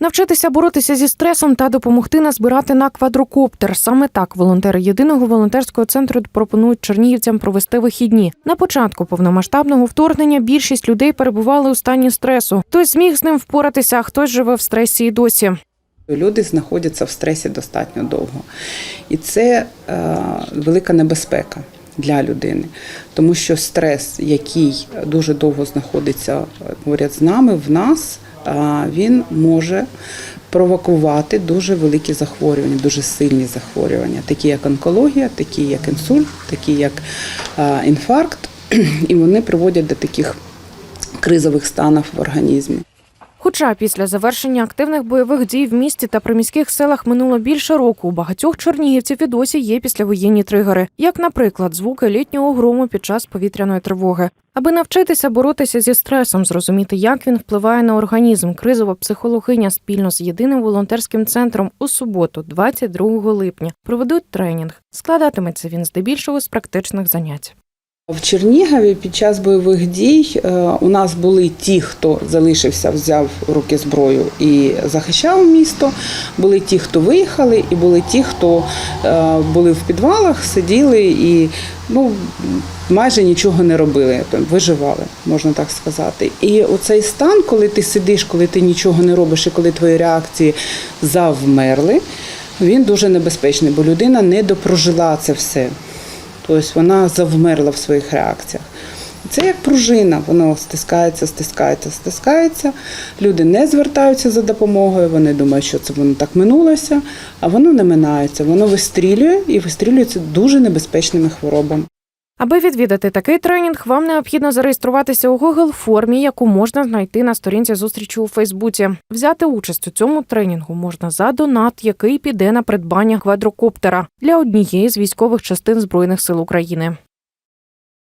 Навчитися боротися зі стресом та допомогти назбирати на квадрокоптер. Саме так волонтери єдиного волонтерського центру пропонують чернігівцям провести вихідні. На початку повномасштабного вторгнення більшість людей перебували у стані стресу. Хтось зміг з ним впоратися, а хтось живе в стресі і досі. Люди знаходяться в стресі достатньо довго, і це е, велика небезпека для людини, тому що стрес, який дуже довго знаходиться поряд з нами, в нас, е, він може провокувати дуже великі захворювання, дуже сильні захворювання, такі як онкологія, такі як інсульт, такі як інфаркт, і вони приводять до таких кризових станів в організмі. Хоча після завершення активних бойових дій в місті та приміських селах минуло більше року, у багатьох чернігівців і досі є післявоєнні тригери, як, наприклад, звуки літнього грому під час повітряної тривоги. Аби навчитися боротися зі стресом, зрозуміти, як він впливає на організм, кризова психологиня спільно з єдиним волонтерським центром у суботу, 22 липня, проведуть тренінг. Складатиметься він здебільшого з практичних занять. В Чернігові під час бойових дій е, у нас були ті, хто залишився, взяв в руки зброю і захищав місто. Були ті, хто виїхали, і були ті, хто е, були в підвалах, сиділи і ну, майже нічого не робили, виживали, можна так сказати. І оцей стан, коли ти сидиш, коли ти нічого не робиш, і коли твої реакції завмерли, він дуже небезпечний, бо людина не допрожила це все. Тобто вона завмерла в своїх реакціях. Це як пружина, воно стискається, стискається, стискається. Люди не звертаються за допомогою, вони думають, що це воно так минулося, а воно не минається. Воно вистрілює і вистрілюється дуже небезпечними хворобами. Аби відвідати такий тренінг, вам необхідно зареєструватися у Google формі, яку можна знайти на сторінці зустрічі у Фейсбуці. Взяти участь у цьому тренінгу можна за донат, який піде на придбання квадрокоптера для однієї з військових частин збройних сил України.